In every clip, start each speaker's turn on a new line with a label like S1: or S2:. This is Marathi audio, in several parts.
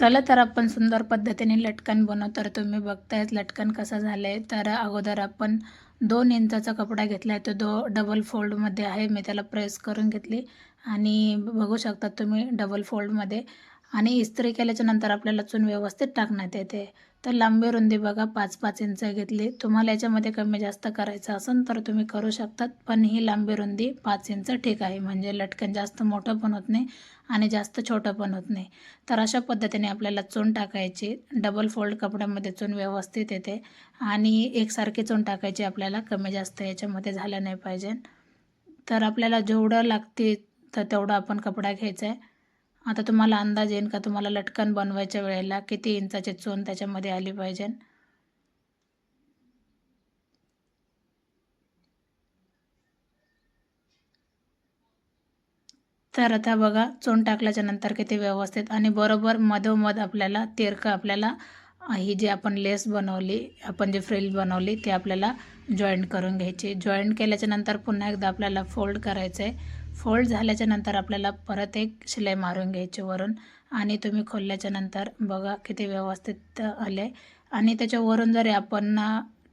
S1: चला तर आपण सुंदर पद्धतीने लटकन बनवू. तर तुम्ही बघतायच लटकन कसं झालं आहे तर अगोदर आपण दोन इंचाचा कपडा घेतला आहे तो दो डबल फोल्डमध्ये आहे. मी त्याला प्रेस करून घेतली. आणि बघू शकता तुम्ही डबल फोल्डमध्ये आणि इस्त्री केल्याच्यानंतर आपल्याला चून व्यवस्थित टाकण्यात येते. तर लांबी रुंदी बघा पाच पाच इंच घेतली. तुम्हाला याच्यामध्ये कमी जास्त करायचं असेल तर तुम्ही करू शकतात पण ही लांबी रुंदी पाच इंच ठीक आहे. म्हणजे लटकन जास्त मोठं पण होत नाही आणि जास्त छोटं पण होत नाही. तर अशा पद्धतीने आपल्याला चून टाकायची. डबल फोल्ड कपड्यामध्ये चून व्यवस्थित येते आणि एकसारखी चून टाकायची आपल्याला कमी जास्त याच्यामध्ये झालं नाही पाहिजे. तर आपल्याला जेवढं लागते तर तेवढं आपण कपडा घ्यायचा आहे. आता तुम्हाला अंदाज येईन का तुम्हाला लटकन बनवायच्या वेळेला किती इंचाचे चोन त्याच्यामध्ये आली पाहिजे? तर आता बघा चोन टाकल्याच्या नंतर किती व्यवस्थित आणि बरोबर मधोमध आपल्याला तिरकं आपल्याला ही जी आपण लेस बनवली आपण जे फ्रिल बनवली ते आपल्याला जॉईंट करून घ्यायची. जॉईंट केल्याच्यानंतर पुन्हा एकदा आपल्याला फोल्ड करायचं आहे फोल्ड झाल्याच्यानंतर आपल्याला परत एक शिलाई मारून घ्यायची वरून. आणि तुम्ही खोलल्याच्या नंतर बघा किती व्यवस्थित आले आणि त्याच्यावरून जरी आपण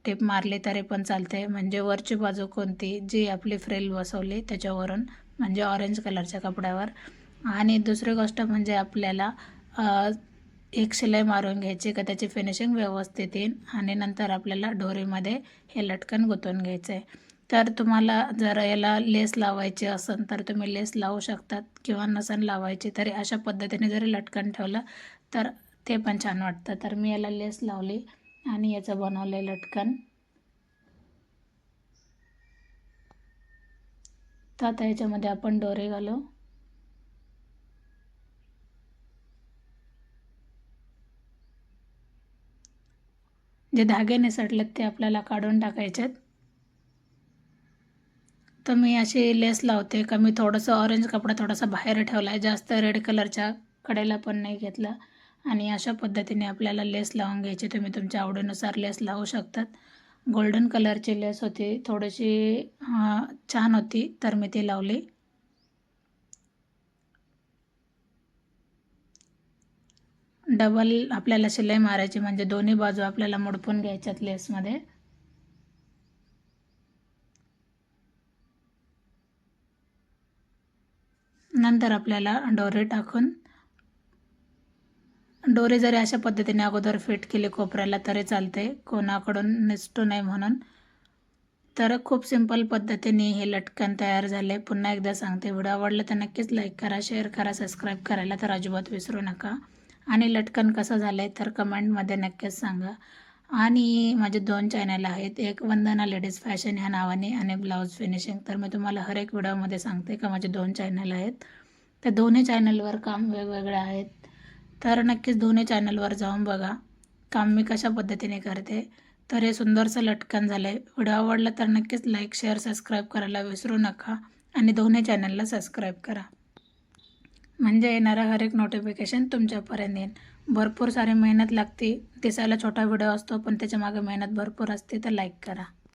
S1: टेप मारली तरी पण चालते म्हणजे वरची बाजू कोणती जी आपली फ्रेल बसवली त्याच्यावरून म्हणजे ऑरेंज कलरच्या कपड्यावर. आणि दुसरी गोष्ट म्हणजे आपल्याला एक शिलाई मारून घ्यायची का त्याची फिनिशिंग व्यवस्थित येईल आणि नंतर आपल्याला डोरीमध्ये हे लटकन गुंतवून घ्यायचं आहे तर तुम्हाला जर याला लेस लावायची असेल तर तुम्ही लेस लावू शकतात. किंवा नसन लावायची तरी अशा पद्धतीने जरी लटकन ठेवलं तर ते पण छान वाटतं. तर मी याला लेस लावली आणि याचं बनवलं लटकन. तर आता याच्यामध्ये आपण डोरे घालू. जे धागेने निसटलेत ते आपल्याला काढून टाकायचेत. तर मी अशी लेस लावते का मी थोडंसं ऑरेंज कपडा थोडासा बाहेर ठेवला आहे जास्त रेड कलरच्या कडेला पण नाही घेतला. आणि अशा पद्धतीने आपल्याला लेस लावून घ्यायची. तुम्ही तुमच्या आवडीनुसार लेस लावू शकतात. गोल्डन कलरची लेस होती. थोडीशी छान होती. तर मी ती लावली. डबल आपल्याला शिलाई मारायची म्हणजे दोन्ही बाजू आपल्याला मुडपून घ्यायच्यात लेसमध्ये. नंतर आपल्याला डोरे टाकून डोरे जरी अशा पद्धतीने अगोदर फिट केले कोपऱ्याला तरी चालते कोणाकडून निसटू नये म्हणून. तर खूप सिंपल पद्धतीने हे लटकन तयार झाले. पुन्हा एकदा सांगते व्हिडिओ आवडला तर नक्कीच लाईक करा शेअर करा सबस्क्राईब करायला तर अजिबात विसरू नका. आणि लटकन कसं झालं आहे तर कमेंटमध्ये नक्कीच सांगा. आणि माझे दोन चॅनल आहेत. एक वंदना लेडीज फॅशन ह्या नावाने आणि ब्लाऊज फिनिशिंग तर मी तुम्हाला हर एक व्हिडिओमध्ये सांगते का माझे दोन चॅनल आहेत. त्या दोन्ही चॅनलवर काम वेगवेगळे आहेत. तर नक्कीच दोन्ही चॅनलवर जाऊन बघा. काम मी कशा पद्धतीने करते. तर हे सुंदरसं लटकन झालं आहे व्हिडिओ आवडला तर नक्कीच लाईक शेअर सबस्क्राईब करायला विसरू नका. आणि दोन्ही चॅनलला सबस्क्राईब करा. म्हणजे येणारं हर एक नोटिफिकेशन तुमच्यापर्यंत येईल. भरपूर सारी मेहनत लागते. दिसायला छोटा व्हिडिओ असतो पण त्याच्यामागे मेहनत भरपूर असते तर लाईक करा.